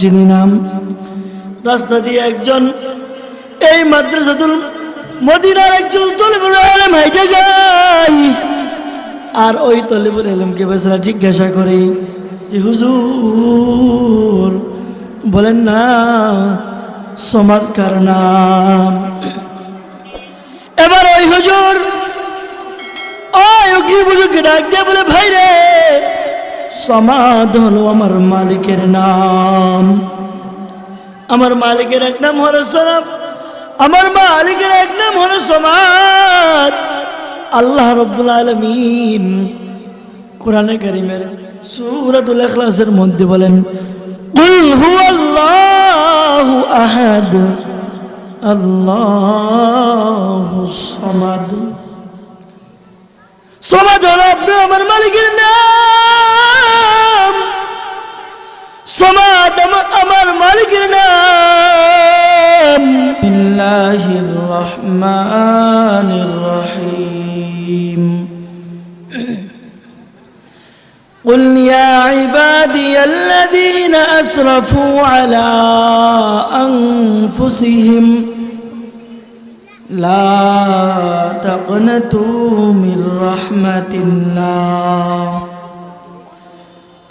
চিনি নাম, রাস্তা দিয়ে একজন এই মাদ্রাসাতুল মদিনার একজন তলিবুল আলম হাইটে আর ওই তলিবুল আলমকে বেসরা জিজ্ঞাসা করে হুজুর, বলেন না, সমাজ কার নাম? এবার ওই হুজুর, ওই উকি বুঝুকে ডাক দিয়ে বলে, ভাই রে সমাদ হলো আমার মালিকের নাম। আমার মালিকের এক নাম হলো সনাম। আমার মালিকের এক নাম হলো সমাদ আল্লাহ রব্বুল আলমিন কোরআনে কারিমের সূরাতুল ইখলাসের মধ্যে বলেন, কুল হলো আপনি আমার মালিকের নাম। সমাজ আমার আমার মালিকের নাম বিল্লাহির রহমানির রহিম قل يا عبادي الذين أسرفوا على أنفسهم لا تقنطوا من رحمة الله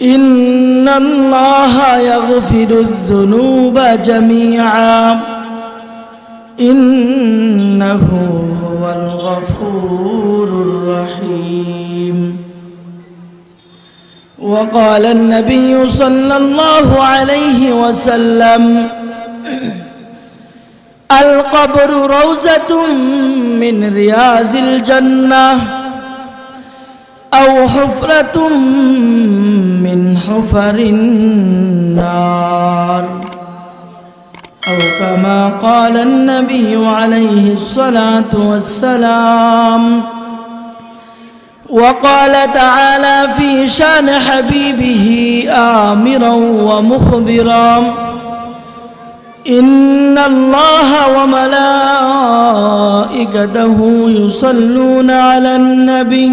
إن الله يغفر الذنوب جميعا. إنه هو الغفور الرحيم. وقال النبي صلى الله عليه وسلم القبر روزة من رياض الجنة. أو حفرة من حفر النار. أو كما قال النبي عليه الصلاة والسلام وقال تعالى في شان حبيبه آمرا ومخبرا إن الله وملائكته يصلون على النبي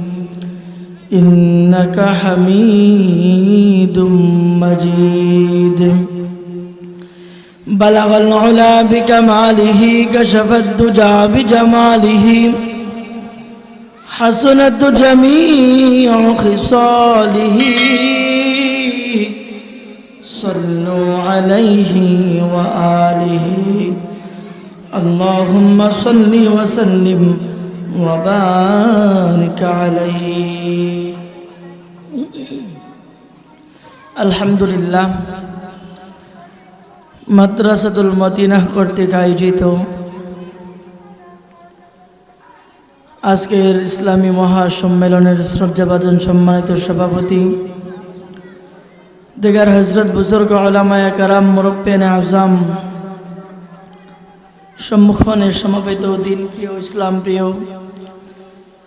إنك حميد مجيد بلغ العلا بكماله كشف الدجى بجماله حسنت جميع خصاله صلوا عليه وآله اللهم صل وسلم وبارك عليه الحمد لله মাদ্রাসাতুল মদিনাহ কর্তৃক আয়োজিত আজকের ইসলামী মহাসম্মেলনের শ্রদ্ধাভাজন সম্মানিত সভাপতি দিগার হজরত বুজুর্গ আলামায়া কারাম মুরব্বেন আজম সম্মুখনে সমবেত দিন প্রিয় ইসলাম প্রিয়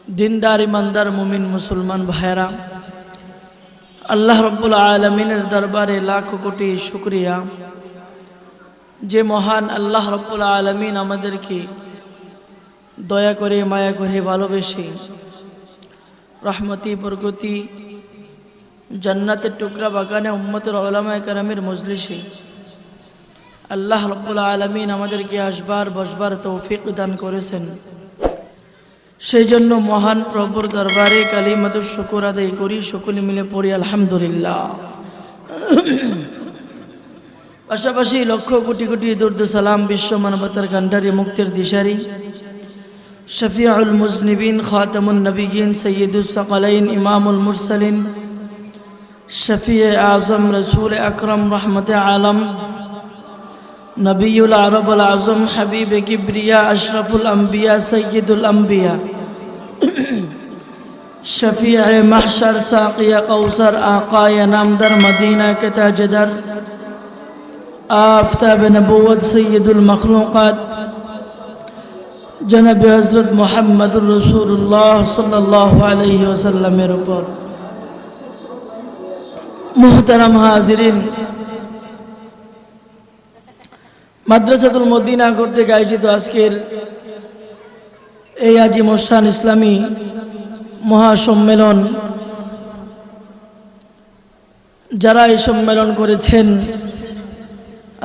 দিনদার, ইমানদার, মুমিন, মুসলমান ভাইরা আল্লাহ রব্বুল আলমিনের দরবারে লাখ কোটি শুক্রিয়া। যে মহান আল্লাহ রব্বুল আলমিন আমাদেরকে দয়া করে, মায়া করে ভালোবেসে রহমতি বরগতি জান্নাতের টুকরা বাগানে উম্মতের ওলামায় কারামের মজলিসে আল্লাহ রব্বুল আলমিন আমাদেরকে আসবার, বসবার তৌফিক দান করেছেন। সেই জন্য মহান প্রভুর দরবারে কালিমাত শুকুর আদায় করি, সকলে মিলে পড়ি, আলহামদুলিল্লাহ। পাশাপাশি লক্ষ কোটি কোটি দুর্দ সালাম বিশ্ব মানবতার কান্ডারি মুক্তির দিশারি। শফিউল মুজনিবিন, খাতামুন নবীন সৈয়দুল সকালাইন, ইমামুল মুরসালিন শফি আজম রসুল আকরম, রহমত আলম نبي العرب العظم حبيب كبرياء أشرف الأنبياء سيد الأنبياء. شفيع محشر ساقي قوسر آقای نامدر مدينة كتاجدر تاجدر بنبوة سيد المخلوقات. جنب حضرت محمد الرسول الله صلى الله عليه وسلم رپور محترم حاضرين মাদ্রাসাতুল মদিনা কর্তৃক আয়োজিত আজকের এই আজি মোশান ইসলামী মহাসম্মেলন। যারা এই সম্মেলন করেছেন,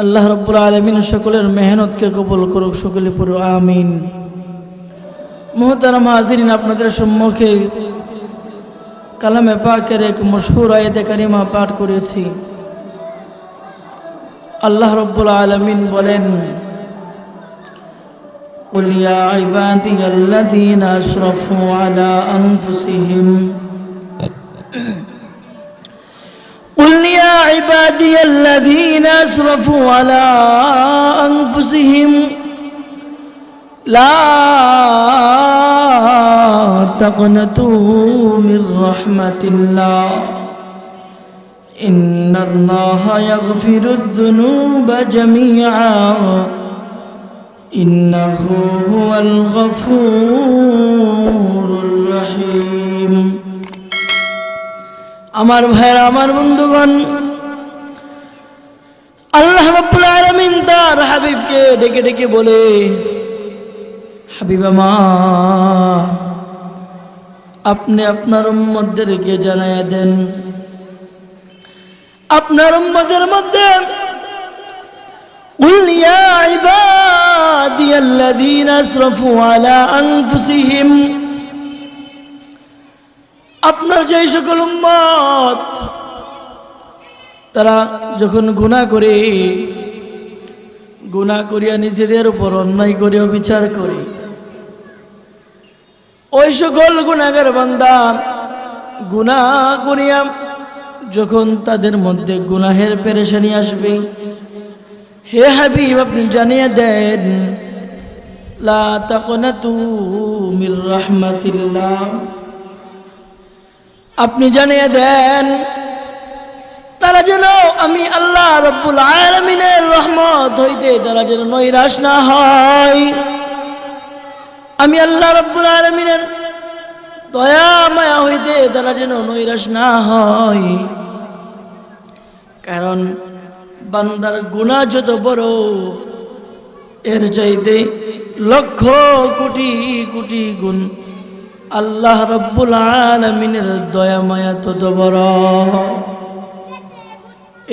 আল্লাহ রব্বুল আলমিন সকলের মেহনতকে কবল করুক, সকলে পুরো আমিন। মোহতারাম হাজিরিন, আপনাদের সম্মুখে কালামে পাকের এক মশহুর আয়তে কারিমা পাঠ করেছি। আল্লাহ রব্বুল আলমিন বলেন قل يا عبادي الذين أسرفوا على أنفسهم قل يا عبادي الذين أسرفوا على أنفسهم لا تقنطوا من رحمة الله إن الله يغفر الذنوب جميعا إنه هو الغفور الرحيم আমার ভাইরা আমার বন্ধুগণ আল্লাহ রাব্বুল আলামিন তার হাবিবকে ডেকে ডেকে বলে হাবিব আমার আপনি আপনার উম্মতদেরকে জানাইয়া দেন আপনার উম্মতের মধ্যে قل يا عبادي الذين اسرفوا على انفسهم আপনার যে সকল উম্মত তারা যখন গুনাহ করে গুনাহ করিয়া নিজেদের উপর অন্যায় করিয়া বিচার করে ওই সকল গুণাগার বান্দা গুনাহ করিয়া যখন তাদের মধ্যে গুনাহের পেরেশানি আসবে, হে হাবিব, আপনি জানিয়ে দেন আপনি জানিয়ে দেন, তারা যেন আমি আল্লাহ রব্বুল আলামিনের রহমত হইতে তারা যেন নৈরাশ না হয়। আমি আল্লাহ রব্বুল আলামিনের দয়া মায়া হইতে তারা যেন নৈরাশ না হয়। কারণ বান্দার গুণা যত বড়, এর চাইতে লক্ষ কোটি কোটি গুণ আল্লাহ রব্বুল আলমিনের দয়া মায়া তত বড়।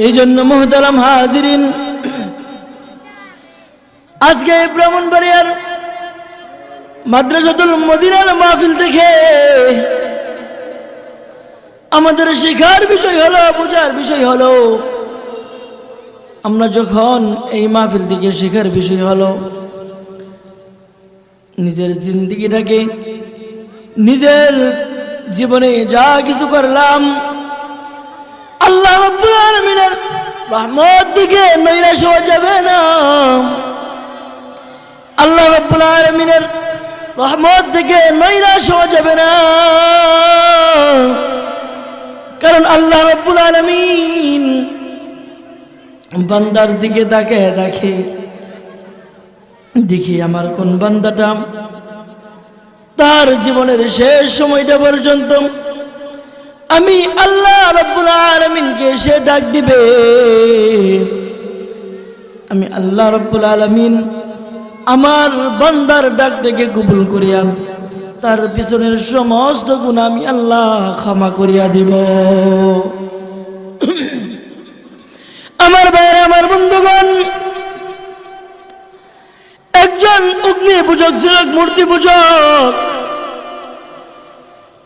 এই জন্য মোহতারাম হাজিরিন, আজকে ব্রাহ্মণবাড়িয়ার মাদ্রাসাতুল মদিনার মাহফিল থেকে আমাদের শেখার বিষয় হলো, বোঝার বিষয় হলো, আমরা যখন এই মাহফিল থেকে শেখার বিষয় হলো, নিজের জিন্দিগিটাকে, নিজের জীবনে যা কিছু করলাম, আল্লাহ রহমত দিকে নৈরাশ হওয়া যাবে না। আল্লাহ রাব্বুল আলামিনের রহমত দিকে নৈরাশ হওয়া যাবে না। কারণ আল্লাহ রাব্বুল আলামিন বান্দার দিকে তাকে দেখে, দেখি আমার কোন বান্দাটা। তার জীবনের শেষ সময়টা পর্যন্ত আমি আল্লাহ রব্বুল আলমিনকে সে ডাক দিবে। আমি আল্লাহ রব্বুল আলমিন আমার বান্দার ডাকটাকে কবুল করিয়া, তার পিছনের সমস্ত গুণ আমি আল্লাহ ক্ষমা করিয়া দিব। আমার বাইরে আমার বন্ধুগণ, একজন অগ্নি পূজক ছিল মূর্তি পূজক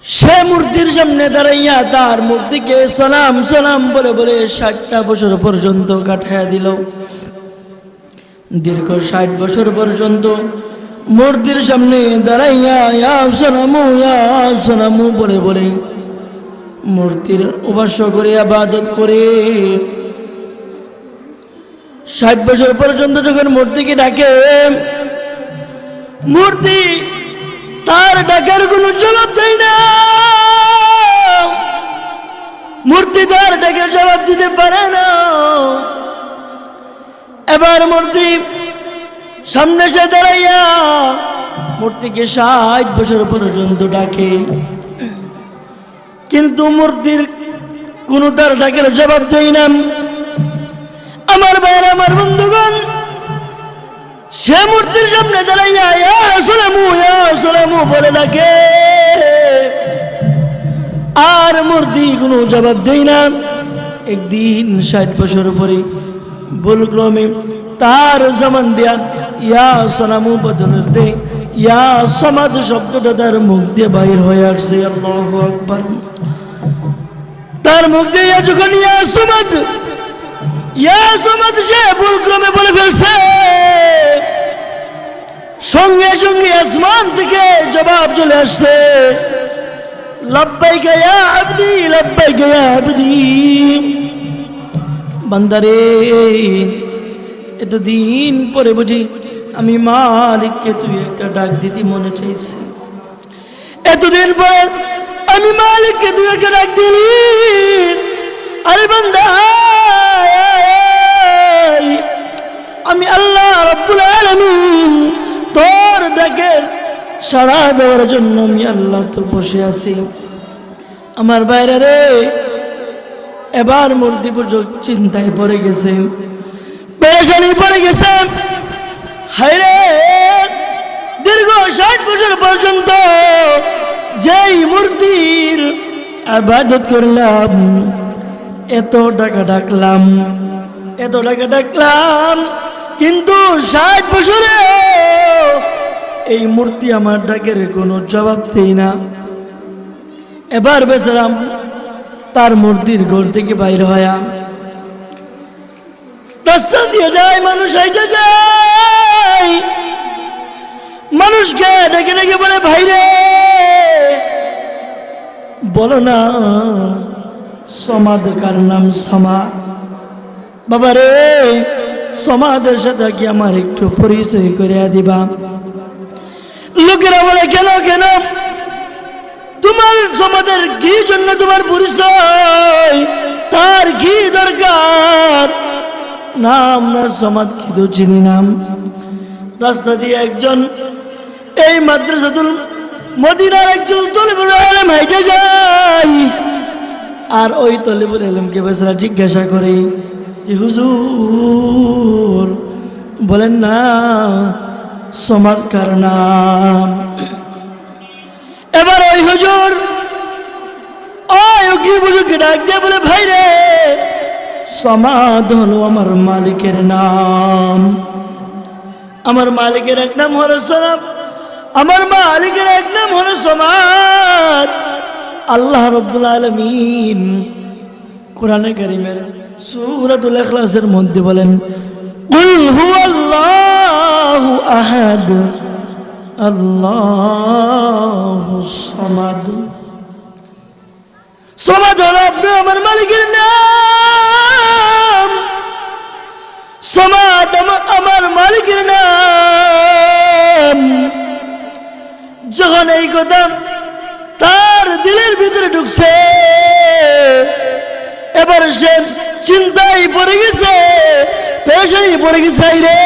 সে মূর্তির সামনে দাঁড়াইয়া তার মূর্তিকে সালাম সালাম বলে বলে ষাটটা বছর পর্যন্ত কাটাইয়া দিল। দীর্ঘ ষাট বছর পর্যন্ত মূর্তির সামনে দাঁড়াইয়া, ইয়া সোনামু সোনামু, বলে বলে মূর্তির উপাস্য করে আবাদত করে। ষাট বছর পর্যন্ত যখন মূর্তিকে ডাকে, মূর্তি তার ডাকার কোনো জবাব দেয় না। মূর্তি তার ডাকের জবাব দিতে পারে না। এবার মূর্তি সামনে সে দাঁড়াইয়া মূর্তিকে ষাট বছর পর্যন্ত ডাকে। কিন্তু মূর্তির কোনো তার ডাকের জবাব দেয় না। আমার ভাইয়ের, আমার বন্ধুগণ, সে মূর্তির সামনে দাঁড়াইয়া ইয়া ইয়া বলে ডাকে। আর মূর্তি কোনো জবাব দেয় না। একদিন ষাট বছর পরে ভুলক্রমে তার জমান দিয়া, ইয়া সালামু বদলের দে, ইয়া সমাজ শব্দটা তার মুখ দিয়ে বাইর হয়ে আসছে, আল্লাহু আকবার। তার মুখ দিয়ে যখন ইয়া সমাজ ইয়া সমাজ সে ভুলক্রমে বলে ফেলছে। সঙ্গে সঙ্গে আসমান থেকে জবাব চলে আসছে, লব্বাইকা ইয়া আবদি, লব্বাইকা ইয়া আবদি। বান্দারে, এতদিন পরে বুঝি আমি মালিককে তুই একটা ডাক দিতি মনে চাইছি এতদিন পর আমি মালিককে তুই একটা ডাক দিলি আরে বান্দা। আমি আল্লাহ রব্বুল আলামিন তোর ডাকের সাড়া দেওয়ার জন্য আমি আল্লাহ তো বসে আছি আমার বাইরে রে এবার মূর্তি পুজো চিন্তায় পড়ে গেছে। পেরেশানি পড়ে গেছে। হাইরে দীর্ঘ ষাট বছর পর্যন্ত যেই মূর্তির আবাদত করলাম, এত টাকা ডাকলাম, এত টাকা ডাকলাম, কিন্তু ষাট বছরে এই মূর্তি আমার ডাকের কোনো জবাব দেই না। এবার বেচারাম তার মূর্তির ঘর থেকে বাইর হয়া রাস্তা দিয়ে যায়, মানুষ হাইটে যায়। মানুষকে ডেকে ডেকে বলে, ভাইরে, বলো না, সমাদ কার নাম সমা বাবা রে, সমাদের সাথে কি আমার একটু পরিচয় করিয়া দিবা? লোকেরা বলে, কেন কেন তোমার সমাজের কি জন্য তোমার পরিচয়। তার কি দরকার। না সমাজ কি তো চিনি নাম রাস্তা দিয়ে একজন এই মাদ্রাসাতুল মদিনার একজন তলিবুল আলম হাইটে যায়। আর ওই তলিবুল আলমকে বেসরা জিজ্ঞাসা করে হুজুর, বলেন না, সমাজ কার নাম? এবার ওই হুজুর, ওই উকি বুঝুকে ডাক দিয়ে বলে, ভাই রে, সমাদ হলো আমার মালিকের নাম। আমার মালিকের এক নাম হলো সনাম, আমার মালিকের এক নাম হলো সমাদ। আল্লাহ রব্বুল আলমিন কোরআনে কারিমের সূরাতুল ইখলাসের মধ্যে বলেন, কুল হুয়াল্লাহু আহাদ। আল্লাহু সামাদ। সমাজ হলো আপনি আমার মালিকের নাম। আমার মালিকের নাম। যখন এই কথা তার দিলের ভিতরে ঢুকছে, এবার সে চিন্তায় পড়ে পেশাই পড়ে গেছে রে।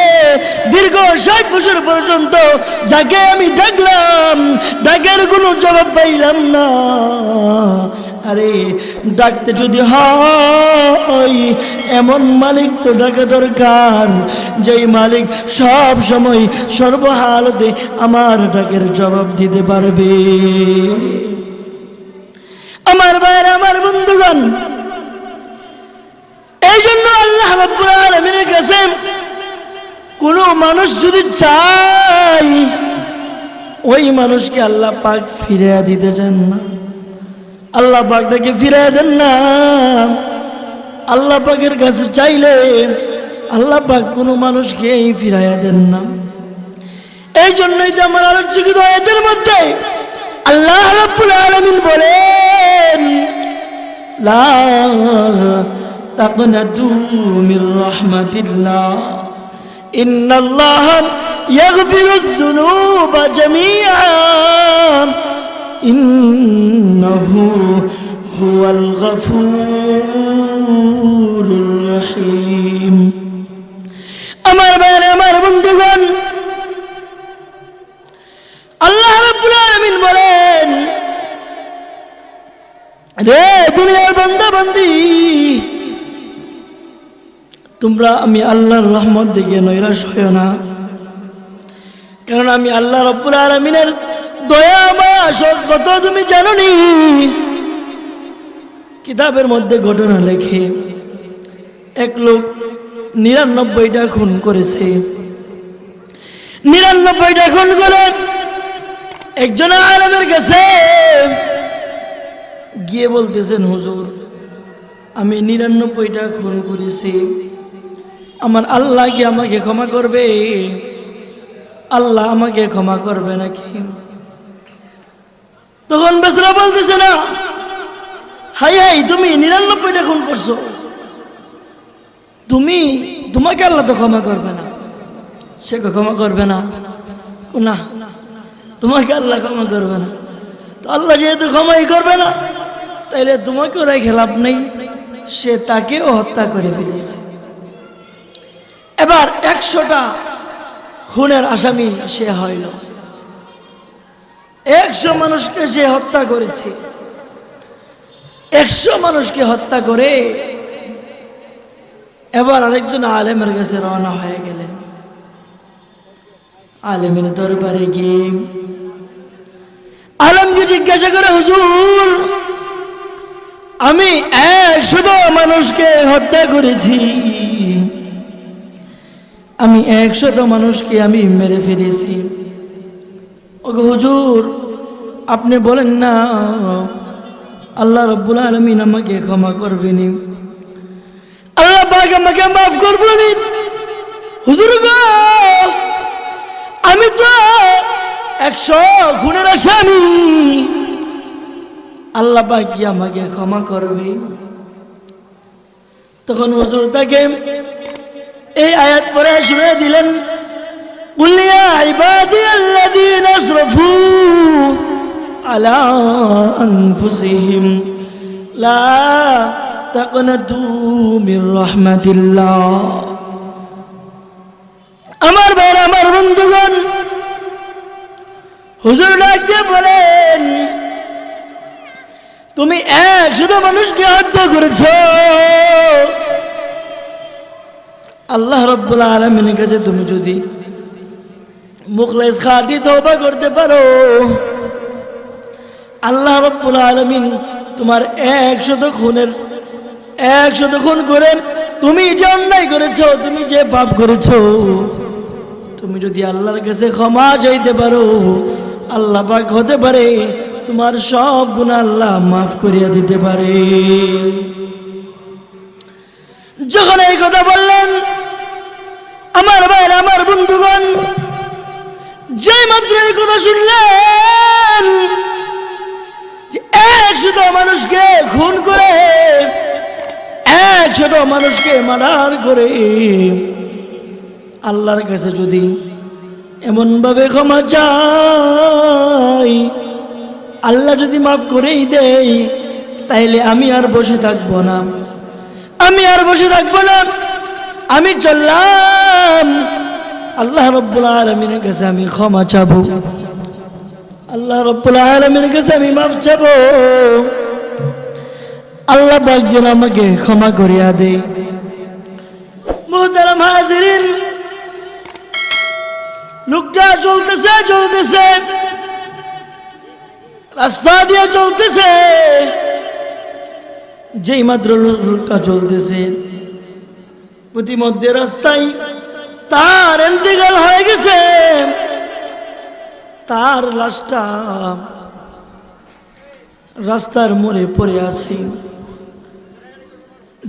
দীর্ঘ ষাট বছর পর্যন্ত যাকে আমি ডাকলাম, ডাকের কোনো জবাব পাইলাম না। আরে, ডাকতে যদি হয়, এমন মালিক তো ডাকা দরকার, যেই মালিক সব সময় সর্বহালতে আমার ডাকের জবাব দিতে পারবে। আমার ভাইয়ের, আমার বন্ধুগণ এই জন্য আল্লাহ রাব্বুল আলামিনের কাছে কোন মানুষ যদি চাই ওই মানুষকে আল্লাহ পাক ফিরে দিতে চান না। আল্লাহ পাক তাকে ফিরাই দেন না। আল্লাহ পাকের কাছে চাইলে আল্লাহ পাক কোনো মানুষকে এই ফিরাইয়া দেন না। এই জন্যই তো আমার আলোচকিত এদের মধ্যে আল্লাহ রাব্বুল আলামিন বলেন, লা তাকনাতু মির রাহমাতিল্লাহ। ইন্নাল্লাহ ইয়াগফিরুয যুনুবা জামিআ ইন্নাহু হুয়াল গফুরুর রহিম। আমার বাইরে আমার বন্ধুগণ, আল্লাহ রাব্বুল আলামিন বলেন, রে দুনিয়ার বান্দা বান্দি তোমরা আমি আল্লাহর রহমত দিকে নৈরাশ হয় না। কারণ আমি আল্লাহ রব্বুল আলমিনের দয়া মাস কত তুমি জানো নি কিতাবের মধ্যে ঘটনা লেখে, এক লোক নিরানব্বইটা খুন করেছে। নিরানব্বইটা খুন করে একজন আলমের কাছে গিয়ে বলতেছেন, হুজুর, আমি নিরানব্বইটা খুন করেছি। আমার আল্লাহ কি আমাকে ক্ষমা করবে? আল্লাহ আমাকে ক্ষমা করবে নাকি? তখন বেসরা বলতেছে, না, হাই হাই, তুমি নিরানব্বইটা খুন করছ। তুমি, তোমাকে আল্লাহ তো ক্ষমা করবে না। সে ক্ষমা করবে না। না, তোমাকে আল্লাহ ক্ষমা করবে না। তো আল্লাহ যেহেতু ক্ষমাই করবে না, তাইলে তোমাকেও রেখে লাভ নেই। সে তাকেও হত্যা করে ফেলেছে। এবার একশোটা খুনের আসামি সে হইল। একশো মানুষকে সে হত্যা করেছে, একশো মানুষকে হত্যা করে এবার আরেকজন আলেমের কাছে রওনা হয়ে গেলেন। আলেমের দরবারে গিয়ে আলমকে জিজ্ঞাসা করে, হুজুর, আমি একশত মানুষকে হত্যা করেছি। আমি একশত মানুষকে আমি মেরে ফেলেছি। হুজুর, আপনি বলেন না, আল্লাহ রব্বুল আলমিন আমাকে ক্ষমা করবেনি। আল্লাহ আমাকে মাফ করবেনি। হুজুর আমি তো একশো খুনের আসামি। আল্লাহ কি আমাকে ক্ষমা করবে? তখন হুজুর তাকে এই আয়াত পরে শুনে দিলেন আলা লা আমার বের আমার বন্ধুগণ, হুজুর ডাকতে বলেন, তুমি এক শুধু মানুষকে হত্যা করেছ। আল্লাহ রব্বুল আলমিনের কাছে তুমি যদি মুখলেস খাটি তওবা করতে পারো, আল্লাহ রব্বুল আলমিন তোমার একশত খুনের, একশত খুন করে তুমি যে অন্যায় করেছ, তুমি যে পাপ করেছ, তুমি যদি আল্লাহর কাছে ক্ষমা চাইতে পারো, আল্লাহ পাক হতে পারে, তোমার সব গুণ আল্লাহ মাফ করিয়া দিতে পারে। যখন এই কথা বললেন আমার ভাইয়ের, আমার বন্ধুগণ, যে মাত্র এই কথা শুনলেন একশত মানুষকে খুন করে একশত মানুষকে মার্ডার করে, আল্লাহর কাছে যদি এমন ভাবে ক্ষমা চাই, আল্লাহ যদি মাফ করেই দেই তাইলে আমি আর বসে থাকব না। আমি আর বসে থাকব না। আমি চললাম আল্লাহ রব্বুল আলমিনের কাছে আমি ক্ষমা চাবো। আল্লাহ রব্বুল আলমিনের কাছে আমি মাফ চাবো। আল্লাহ একজন আমাকে ক্ষমা করিয়া দে মোহতারাম হাজিরিন, লোকটা চলতেছে চলতেছে রাস্তা দিয়ে চলতেছে যেই মাত্র লোকটা চলতেছে প্রতিমধ্যে রাস্তায় তার এন্তেকাল হয়ে গেছে। তার লাশটা রাস্তার মোড়ে পড়ে আছে।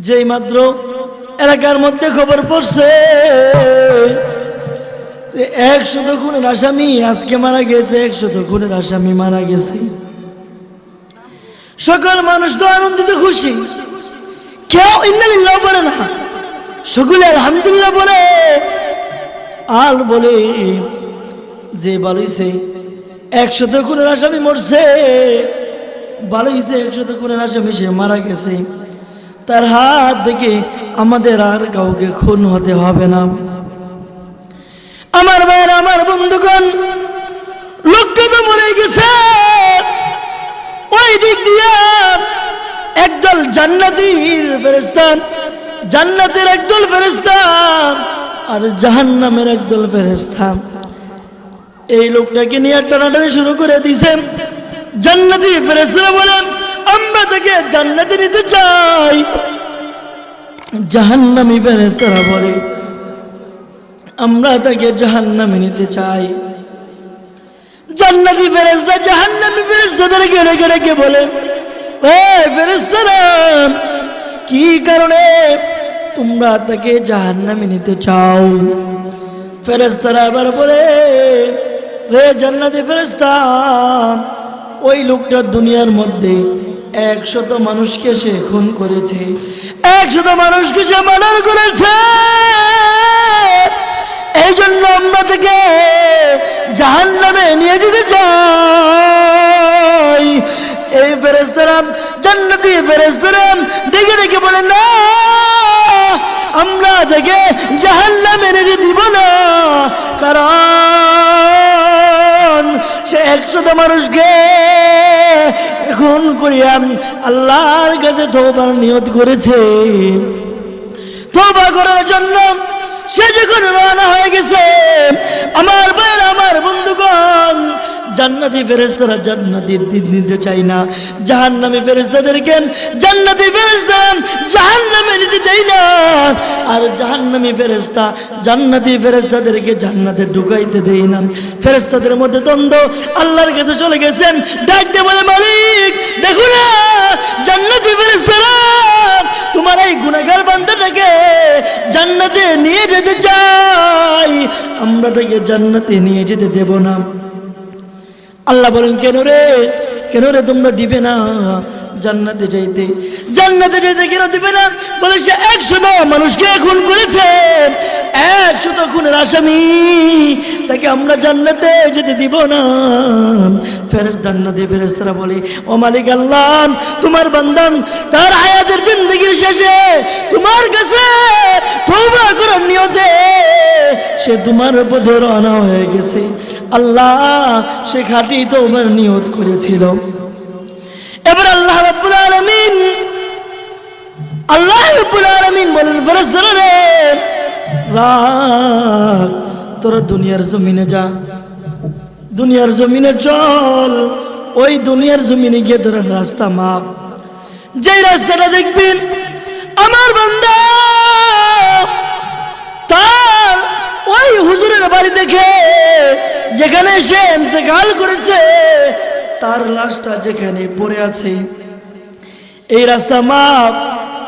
যেই মাত্র এলাকার মধ্যে খবর পড়ছে যে একশত খুনের আসামি আজকে মারা গেছে একশত খুনের আসামি মারা গেছে। সকল মানুষ তো আনন্দিত, খুশি। কেউ ইন্দালিল্লাহ বলে না। সকলে আলহামদুলিল্লাহ বলে। আল বলে যে ভালো হইছে, একশত খুনের আসামি মরছে। ভালো হইছে, একশত খুনের আসামি সে মারা গেছে। তার হাত থেকে আমাদের আর কাউকে খুন হতে হবে না। আমার ভাইয়ের, আমার বন্ধুগণ, লোকটা তো মরে গেছে। ওই দিক দিয়া একদল জান্নাতির ফেরেস্তান জান্নাতের একদল ফেরেস্তান আর জাহান্নামের একদল ফেরেস্তান এই লোকটাকে নিয়ে একটা টানাটানি শুরু করে দিছে জান্নাতি ফেরেস্তারা বলেন, আমরা তাকে জান্নাতে নিতে চাই। জাহান্নামী ফেরেস্তারা বলে, আমরা তাকে জাহান্নামে নিতে চাই। জান্নাতি ফেরেস্তা জাহান্নামী ফেরেস্তাদের গেড়ে গেড়ে কে বলে ফেরেস্তারা কি কারণে তোমরা তাকে জাহান্নামে নিতে চাও। ফেরেস্তারা আবার বলে রে জান্নাতি ফেরেস্তা ওই লোকটা দুনিয়ার মধ্যে একশত মানুষকে সে খুন করেছে। একশত মানুষকে সে মার্ডার করেছে। এই জন্য আমরা থেকে জাহান নামে নিয়ে যেতে চাই। এই ফেরেস্তরাম জান্নাতি ফেরেস্তরাম দেখে দেখে বলে, না। আমরা থেকে জাহান নামে নিয়ে দিব না কারণ সে একশত মানুষকে খুন করিয়া আল্লাহর কাছে তোবার নিয়ত করেছে। তোবা করার জন্য সে যখন রানা হয়ে গেছে, আমার ভাইয়ের আমার জান্নাতি ফেরেস্তারা জান্নাতি নিতে চাই না। জাহান্নামী ফেরেস্তাদেরকে জান্নাতি ফেরেস্তা জাহান্নামে নিতে দেয় না। আর জাহান্নামী ফেরেস্তা জান্নাতি ফেরেস্তাদেরকে জান্নাতে ঢুকাইতে দেয় না। ফেরেস্তাদের মধ্যে দ্বন্দ্ব, আল্লাহর কাছে চলে গেছেন ডাকতে বলে, মালিক, দেখো না, জান্নাতি ফেরেস্তারা তোমার এই গুণাগার বান্দাটাকে জান্নাতে নিয়ে যেতে চাই আমরা তাকে জান্নাতে নিয়ে যেতে দেব না। আল্লাহ বলেন কেন রে? কেন রে তোমরা দিবে না? জান্নাতে যাইতে। জান্নাতে যাইতে কেন দিবে না? বলে সে একশো মানুষকে খুন করেছে। একশো খুনের আসামি। তাকে আমরা জান্নাতে যেতে দিব না। ফের জান্নাতে ফেরেস্তারা বলে, ও মালিক আল্লাহ, তোমার বান্দান, তার হায়াতের জিন্দগির শেষে তোমার কাছে তওবা করার নিয়তে সে তোমার পথে রওনা হয়ে গেছে। আল্লাহ সে খাঁটি তোমার নিয়ত করেছিল। এবার আল্লাহ আল্লাহ রাব্বুল আলামিন বলেন ফেরেশতারা রে। রাখ তোরা দুনিয়ার জমিনে যা। দুনিয়ার জমিনে চল। ওই দুনিয়ার জমিনে গিয়ে তোরা রাস্তা মাপ। যেই রাস্তাটা দেখবেন, আমার বান্দা, তার ওই হুজুরের বাড়ি দেখে যেখানে সে ইন্তেকাল করেছে, তার লাশটা যেখানে পড়ে আছে, এই রাস্তা মাপ।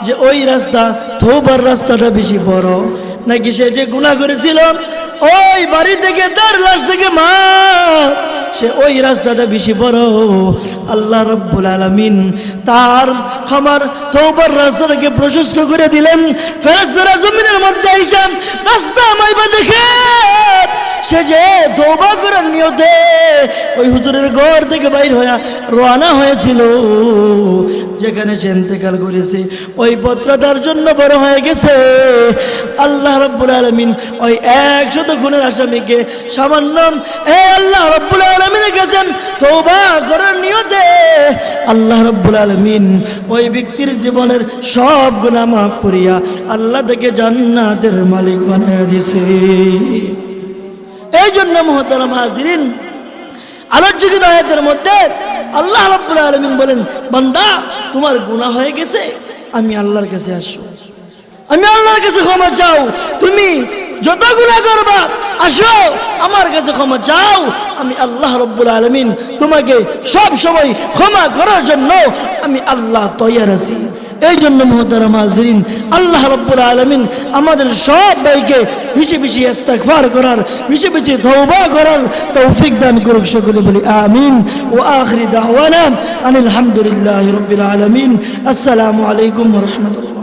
যে ওই রাস্তা, থৌবার রাস্তাটা বেশি বড়। নাকি সে যে গুণা করেছিল, ওই বাড়ি থেকে তার লাশ থেকে মা, সে ওই রাস্তাটা বেশি বড়। আল্লাহ রব্বুল আলামিন তার ক্ষমার থৌবার রাস্তাটাকে প্রশস্ত করে দিলেন। ফেরেস্তারা জমিনের মধ্যে আইসা, রাস্তা মাইবা দেখে সে যে তৌবা করার নিয়তে ওই হুজুরের ঘর থেকে বাইর হইয়া রওনা হয়েছিল। যেখানে সে ইন্তেকাল করেছে। ওই পত্র তার জন্য বড় হয়ে গেছে। আল্লাহ রব্বুল আলমিন ওই একশত খুনের আসামিকে সামান্য, এ আল্লাহ রব্বুল আলমিনের কাছে তৌবা করার নিয়তে। আল্লাহ রব্বুল আলমিন ওই ব্যক্তির জীবনের সব গুণা মাফ করিয়া আল্লাহ থেকে জান্নাতের মালিক বানিয়ে দিছে। এই জন্য মহতারাম হাজিরিন আলোচকিত আয়াতের মধ্যে আল্লাহ রাব্বুল আলামিন বলেন, বান্দা, তোমার গুনাহ হয়ে গেছে, আমি আল্লাহর কাছে আসো আমি আল্লাহর কাছে ক্ষমা চাও। তুমি যত গুনাহ করবা, আসো, আমার কাছে ক্ষমা চাও। আমি আল্লাহ রব্বুল আলমিন তোমাকে সব সময় ক্ষমা করার জন্য আমি আল্লাহ তৈয়ার আছি। এই জন্য মোহতারাম মাজরিন আল্লাহ রব্বুল আলমিন আমাদের সব ভাইকে বেশি বেশি ইস্তাকফার করার, বেশি বেশি তওবা করার তৌফিক দান করুক সকলে বলি, আমিন। ও আখরি দাওয়ানা আনিল হামদুলিল্লাহ রব্বুল আলমিন। আসসালামু আলাইকুম রাহমাতুল্লাহ।